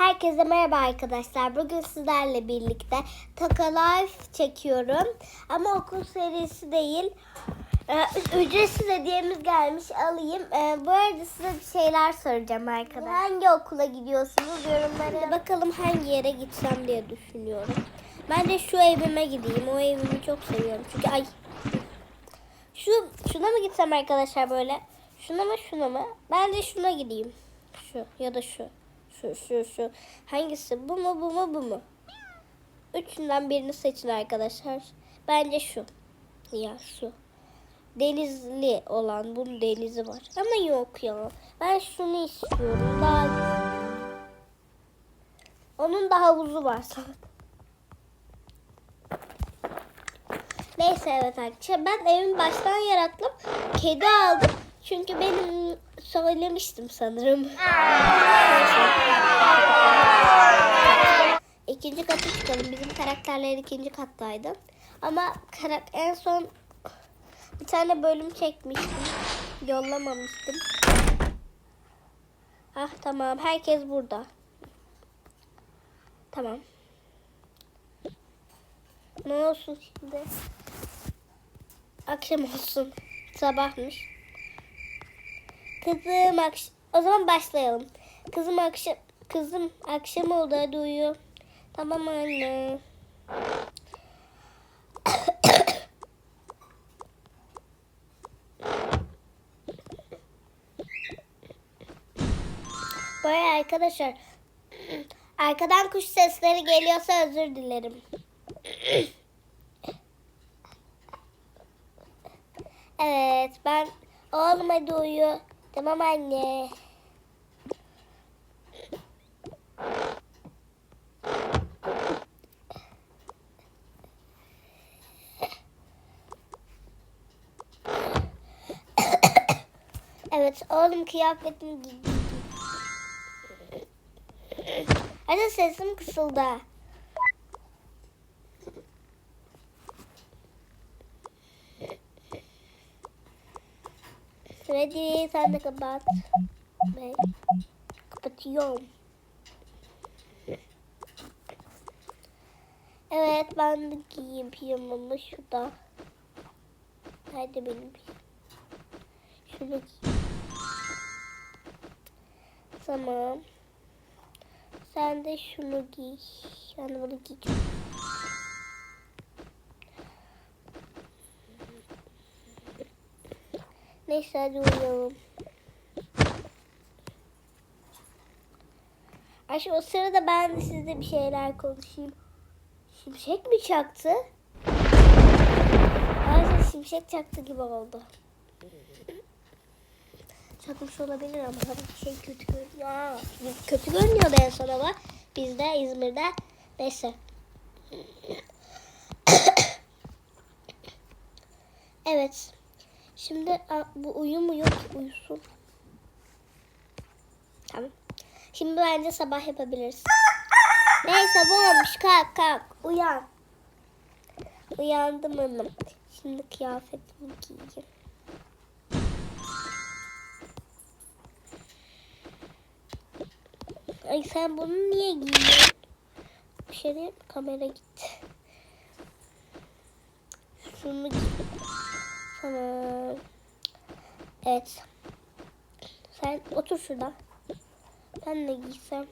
Herkese merhaba arkadaşlar. Bugün sizlerle birlikte Taka Life çekiyorum. Ama okul serisi değil. Ee, ücretsiz hediyemiz gelmiş alayım. Ee, bu arada size bir şeyler soracağım arkadaşlar. Hangi okula gidiyorsunuz yorumlara? Bakalım hangi yere gitsem diye düşünüyorum. Ben de şu evime gideyim. O evimi çok seviyorum. Çünkü ay şu şuna mı gitsem arkadaşlar böyle? Şuna mı şuna mı? Ben de şuna gideyim. Şu ya da şu. Şu şu şu. Hangisi? Bu mu bu mu bu mu? Üçünden birini seçin arkadaşlar. Bence şu. Ya şu. Denizli olan bunun denizi var. Ama yok ya. Ben şunu istiyorum. Daha Onun da havuzu var. Neyse evet arkadaşlar ben evimi baştan yarattım. Kedi aldım. Çünkü benim söylemiştim sanırım. İkinci kata çıkalım. Bizim karakterler ikinci kattaydı. Ama karak en son bir tane bölüm çekmiştim. Yollamamıştım. Ah tamam. Herkes burada. Tamam. Ne olsun şimdi? Akşam olsun. Sabahmış. Kızım akş o zaman başlayalım. Kızım akşam kızım akşam oldu hadi uyu. Tamam anne. Bu arkadaşlar arkadan kuş sesleri geliyorsa özür dilerim. Evet ben oğlum hadi uyu. Tamam anne. Evet oğlum kıyafetini giy. Hadi sesim kısıldı. Ready sen de kapat. Ben kapatıyorum. Evet ben de giyeyim pijamamı şurada. Nerede benim? Şunu giy. Tamam. Sen de şunu giy. De bunu giyeceğim. Neyse hadi uyuyalım. Ayşe o sırada ben de sizle bir şeyler konuşayım. Şimşek mi çaktı? Ayşe şimşek çaktı gibi oldu. Çakmış olabilir ama tabii şey kötü görünüyor. Kötü görünüyordu en son ama bizde İzmir'de. Neyse. evet. Şimdi bu uyu mu yok uyusun. Tamam. Şimdi bence sabah yapabiliriz. Neyse bu olmuş kalk kalk uyan. Uyandım hanım. Şimdi kıyafetimi giyeyim. Ay sen bunu niye giyiyorsun? Şey mi? Kamera gitti. Şunu giy. Tamam. Evet. Sen otur şurada. Ben de giysem.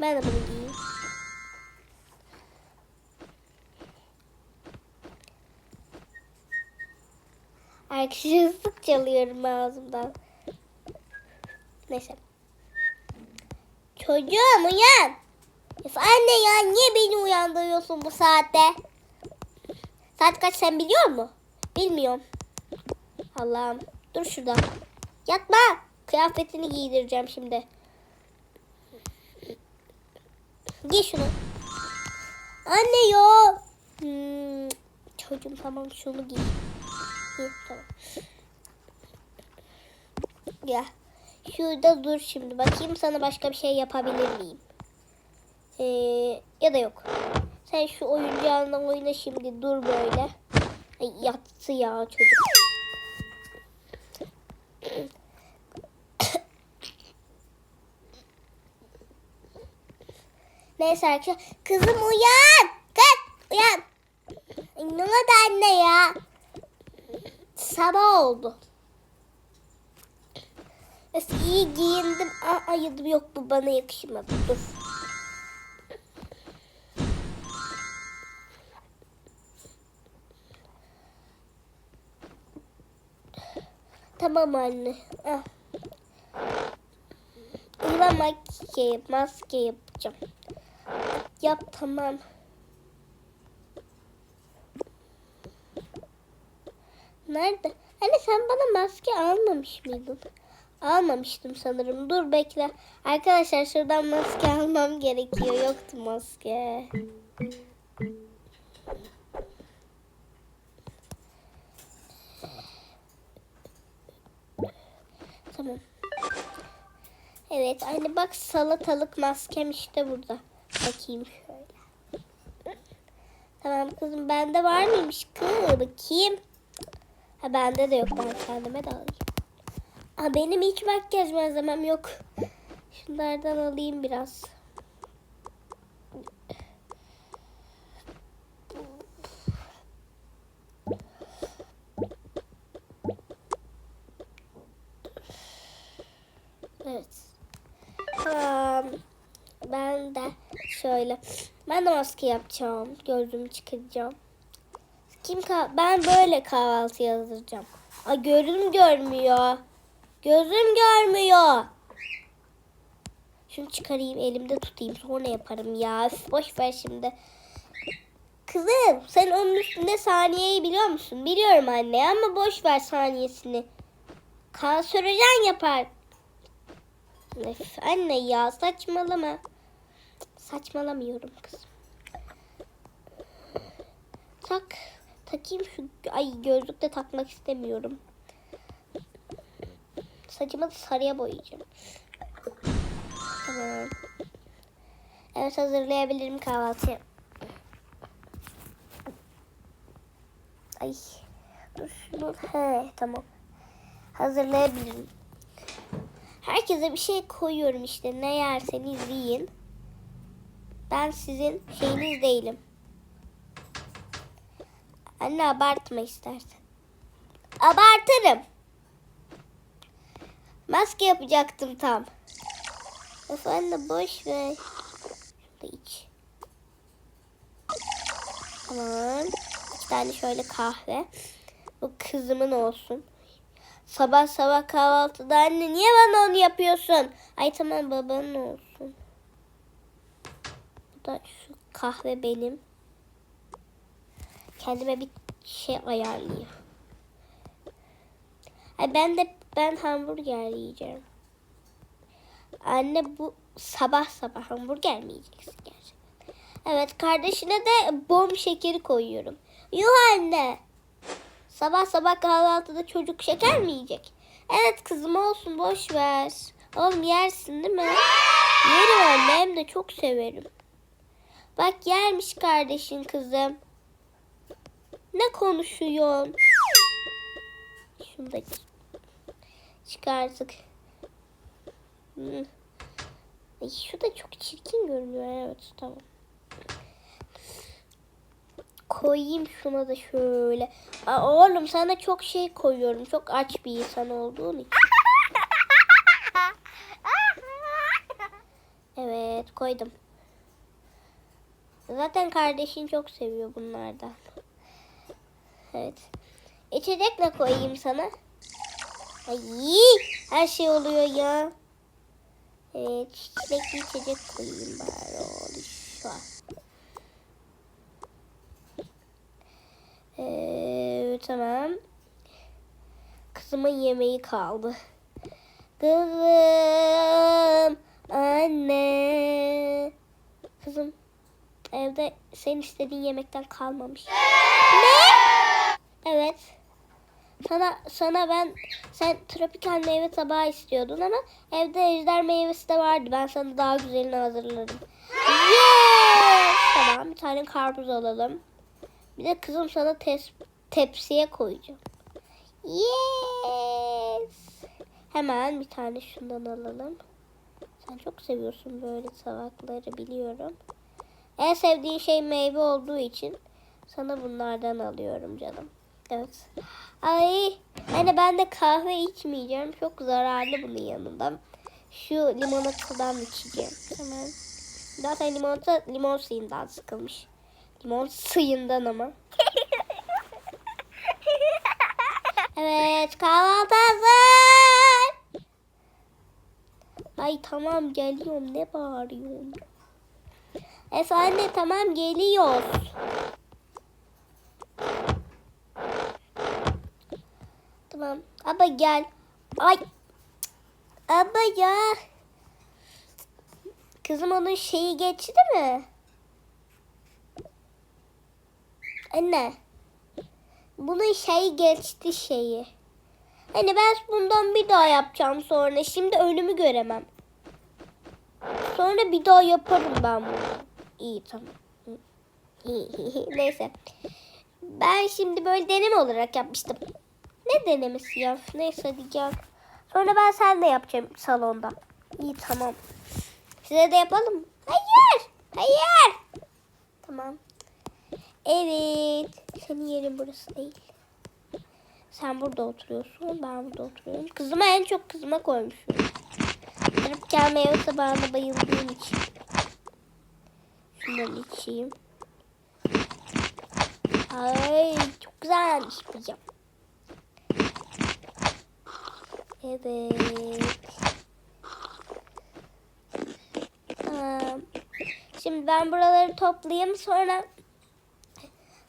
Ben de bunu giyeyim. Arkadaşlar ıslık çalıyorum ağzımdan. Neyse. Çocuğum uyan. Ya anne ya niye beni uyandırıyorsun bu saatte? Saat kaç sen biliyor musun? Bilmiyorum. Allah'ım. Dur şurada. Yatma. Kıyafetini giydireceğim şimdi. Giy şunu. Anne ya. Hmm, çocuğum tamam şunu giy. İyi tamam. Ya. Şurada dur şimdi. Bakayım sana başka bir şey yapabilir miyim? Ee, ya da yok. Sen şu oyuncağınla oyna şimdi. Dur böyle. Ay, yattı ya çocuk. Neyse arkadaşlar. Kızım uyan. Kız uyan. Ne oldu anne ya? Sabah oldu. Öf, iyi giyindim. Aa, ayıldım. Yok bu bana yakışmadı. Dur. Tamam anne. Ah. Maske, maske yapacağım. Yap tamam. Nerede? Anne sen bana maske almamış mıydın? Almamıştım sanırım. Dur bekle. Arkadaşlar şuradan maske almam gerekiyor. Yoktu maske. Evet anne bak salatalık maskem işte burada. Bakayım şöyle. Tamam kızım bende var mıymış kız? Bakayım. Ha bende de yok ben kendime de alayım. Aa, benim hiç makyaj malzemem yok. Şunlardan alayım biraz. De maske yapacağım. Gözümü çıkaracağım. Kim ben böyle kahvaltı yazdıracağım. Ay gözüm görmüyor. Gözüm görmüyor. Şunu çıkarayım elimde tutayım sonra yaparım ya. Üf, boş ver şimdi. Kızım sen onun üstünde saniyeyi biliyor musun? Biliyorum anne ama boş ver saniyesini. Kanserojen yapar. Öf, anne ya saçmalama. Saçmalamıyorum kızım. Tak. Takayım şu. Ay gözlük de takmak istemiyorum. Saçımı sarıya boyayacağım. Tamam. Evet hazırlayabilirim kahvaltıyı. Ay. Dur şunu. He tamam. Hazırlayabilirim. Herkese bir şey koyuyorum işte. Ne yerseniz yiyin. Ben sizin şeyiniz değilim. Anne abartma istersen. Abartırım. Maske yapacaktım tam. Efendim boş ver. Şurada iç. Tamam. İki tane şöyle kahve. Bu kızımın olsun. Sabah sabah kahvaltıda anne niye bana onu yapıyorsun? Ay tamam babanın olsun. Bu da şu kahve benim. Kendime bir şey ayarlayayım. Ay ben de ben hamburger yiyeceğim. Anne bu sabah sabah hamburger mi yiyeceksin gerçekten? Evet kardeşine de bom şekeri koyuyorum. Yuh anne. Sabah sabah kahvaltıda çocuk şeker mi yiyecek? Evet kızım olsun boş ver. Oğlum yersin değil mi? Yerim anne hem de çok severim. Bak yermiş kardeşin kızım. Ne konuşuyorsun? Şunu da çıkartık. Hmm. Ay, şu da çok çirkin görünüyor. Evet tamam. Koyayım şuna da şöyle. Aa, oğlum sana çok şey koyuyorum. Çok aç bir insan olduğun için. Evet koydum. Zaten kardeşin çok seviyor bunlardan. Evet. İçecekle koyayım sana. Ay, her şey oluyor ya. Evet, çilekli içecek koyayım bari oğlum şu an. Ee, tamam. Kızımın yemeği kaldı. Kızım, anne. Kızım, evde senin istediğin yemekten kalmamış. Ne? Evet. Sana sana ben sen tropikal meyve tabağı istiyordun ama evde ejder meyvesi de vardı. Ben sana daha güzelini hazırlarım. Yes! Tamam bir tane karpuz alalım. Bir de kızım sana tes- tepsiye koyacağım. Yes! Hemen bir tane şundan alalım. Sen çok seviyorsun böyle tabakları biliyorum. En sevdiğin şey meyve olduğu için sana bunlardan alıyorum canım. Evet. Ay, hani ben de kahve içmeyeceğim. Çok zararlı bunun yanında. Şu limonatadan içeceğim. Hemen. Zaten limonata limon suyundan sıkılmış. Limon suyundan ama. evet kahvaltı hazır. Ay tamam geliyorum ne bağırıyorsun? Efendim tamam geliyoruz. Tamam. Abla gel. Ay. Abla ya. Kızım onun şeyi geçti mi? Anne. Bunun şeyi geçti şeyi. Hani ben bundan bir daha yapacağım sonra. Şimdi önümü göremem. Sonra bir daha yaparım ben bunu. İyi tamam. Neyse. Ben şimdi böyle deneme olarak yapmıştım. Ne denemesi ya? Neyse hadi gel. Sonra ben sen de yapacağım salonda. İyi tamam. Size de yapalım? Hayır. Hayır. Tamam. Evet. Senin yerin burası değil. Sen burada oturuyorsun. Ben burada oturuyorum. Kızıma en çok kızıma koymuşum. Kırıp meyve tabağına bayıldığım için. Şundan içeyim. Ay çok güzelmiş bu cam. Evet. Şimdi ben buraları toplayayım sonra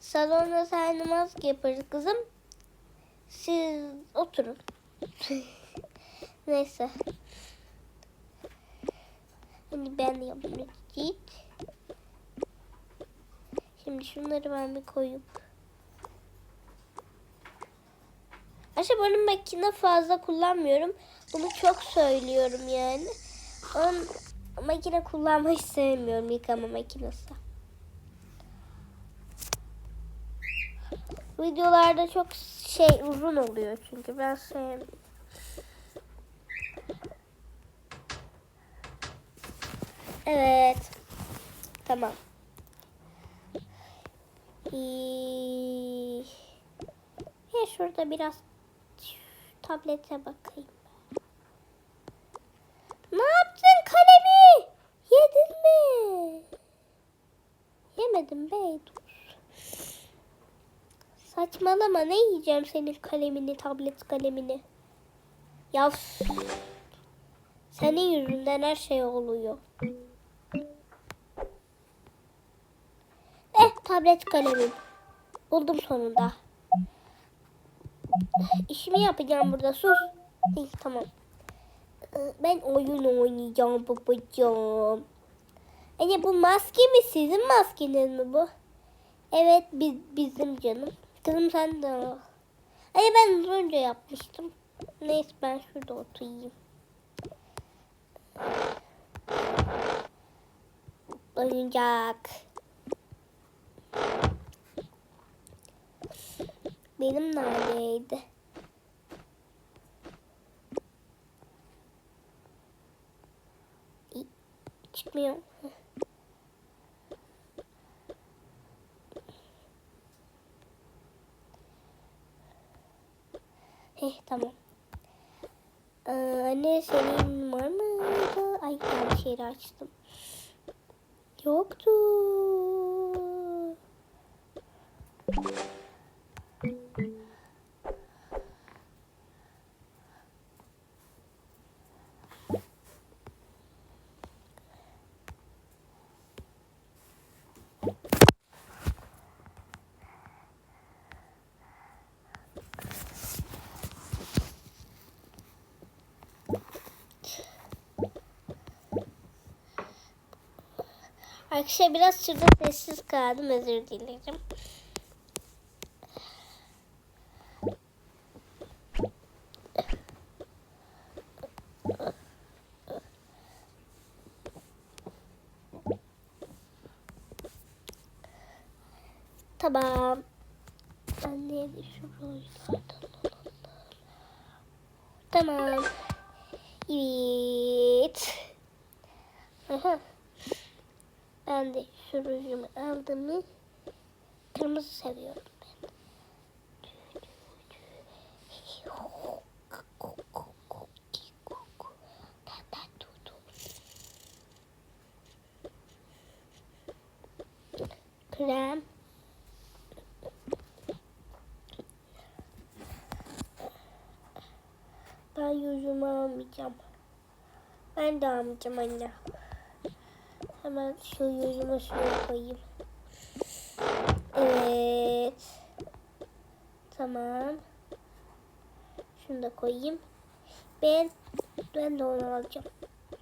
salonda sen namaz yaparız kızım. Siz oturun. Neyse. Şimdi ben de yapayım. Şimdi şunları ben bir koyup. Aşağı benim makine fazla kullanmıyorum. Bunu çok söylüyorum yani. Onun makine kullanmayı sevmiyorum yıkama makinesi. Videolarda çok şey uzun oluyor çünkü ben sevmiyorum. Evet. Tamam. Ya şurada biraz tablete bakayım. Ne yaptın kalemi? Yedin mi? Yemedim be dur. Saçmalama ne yiyeceğim senin kalemini, tablet kalemini. Ya senin yüzünden her şey oluyor. Eh tablet kalemim. Buldum sonunda. İşimi yapacağım burada sus. İyi tamam. Ee, Ben oyun oynayacağım babacığım. Anne bu maske mi sizin maskeniz mi bu? Evet biz, bizim canım. Kızım sen de al. Anne ben az önce yapmıştım. Neyse ben şurada oturayım. Oyuncak. Benim neredeydi? Çıkmıyor. Heh tamam. Ee, anne senin var mıydı? Ay yanlış yeri açtım. Yoktu. Arkadaşlar biraz şurada sessiz kaldım özür dilerim. Tamam. Ben neydi şu. Tamam. Evet. Aha. Ben de rujumu aldım mı? Kırmızı seviyorum ben. Krem. Ben yüzümü almayacağım. Ben de almayacağım anne. Hemen şu yüzüme şuraya koyayım. Evet. Tamam. Şunu da koyayım. Ben ben de onu alacağım.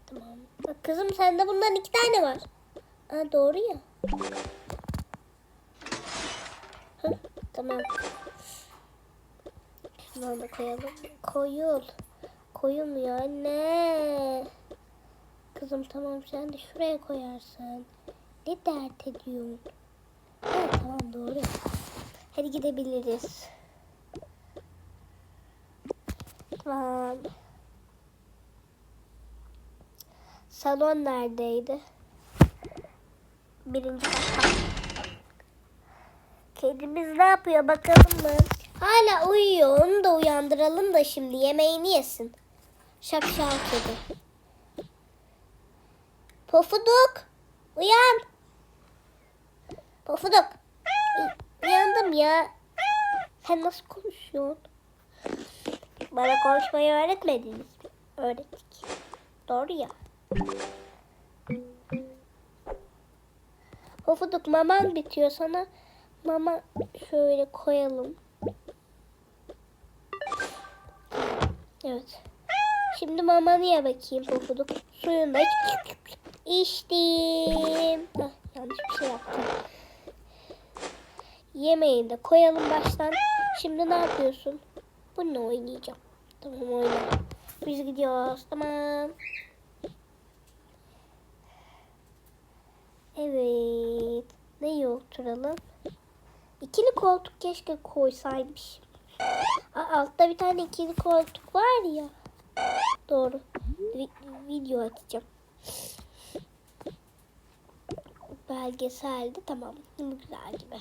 Tamam. Bak kızım sende bundan iki tane var. Aa, doğru ya. Hah, tamam. Şundan da koyalım. Koyul. Koyulmuyor anne. Kızım tamam sen de şuraya koyarsın. Ne dert ediyorsun? Ha, tamam doğru. Hadi gidebiliriz. Tamam. Salon neredeydi? Birinci katta. Kedimiz ne yapıyor bakalım mı? Hala uyuyor. Onu da uyandıralım da şimdi yemeğini yesin. Şapşal kedi. Pofuduk. Uyan. Pofuduk. Uyandım ya. Sen nasıl konuşuyorsun? Bana konuşmayı öğretmediniz mi? Öğrettik. Doğru ya. Pofuduk maman bitiyor sana. Mama şöyle koyalım. Evet. Şimdi mamanı ye bakayım Pofuduk. Suyunu da iç. İçtim. Hah, yanlış bir şey yaptım. Yemeğini de koyalım baştan. Şimdi ne yapıyorsun? Bununla oynayacağım. Tamam oyna. Biz gidiyoruz. Tamam. Evet. Neye oturalım? İkili koltuk keşke koysaymış. Altta bir tane ikili koltuk var ya. Doğru. Vi- video atacağım. Belgeselde tamam. Bu güzel gibi.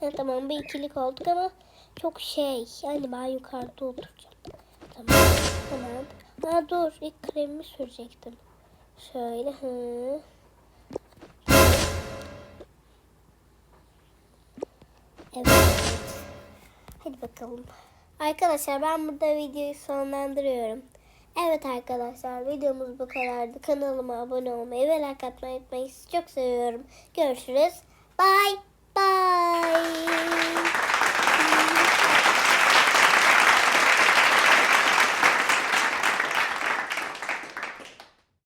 Ha, tamam bir ikili koltuk ama çok şey. Yani ben yukarıda oturacağım. Tamam. Tamam. Ha dur ilk kremimi sürecektim. Şöyle. Hı. Evet. Hadi bakalım. Arkadaşlar ben burada videoyu sonlandırıyorum. Evet arkadaşlar videomuz bu kadardı. Kanalıma abone olmayı ve like atmayı unutmayın. Sizi çok seviyorum. Görüşürüz. Bye bye.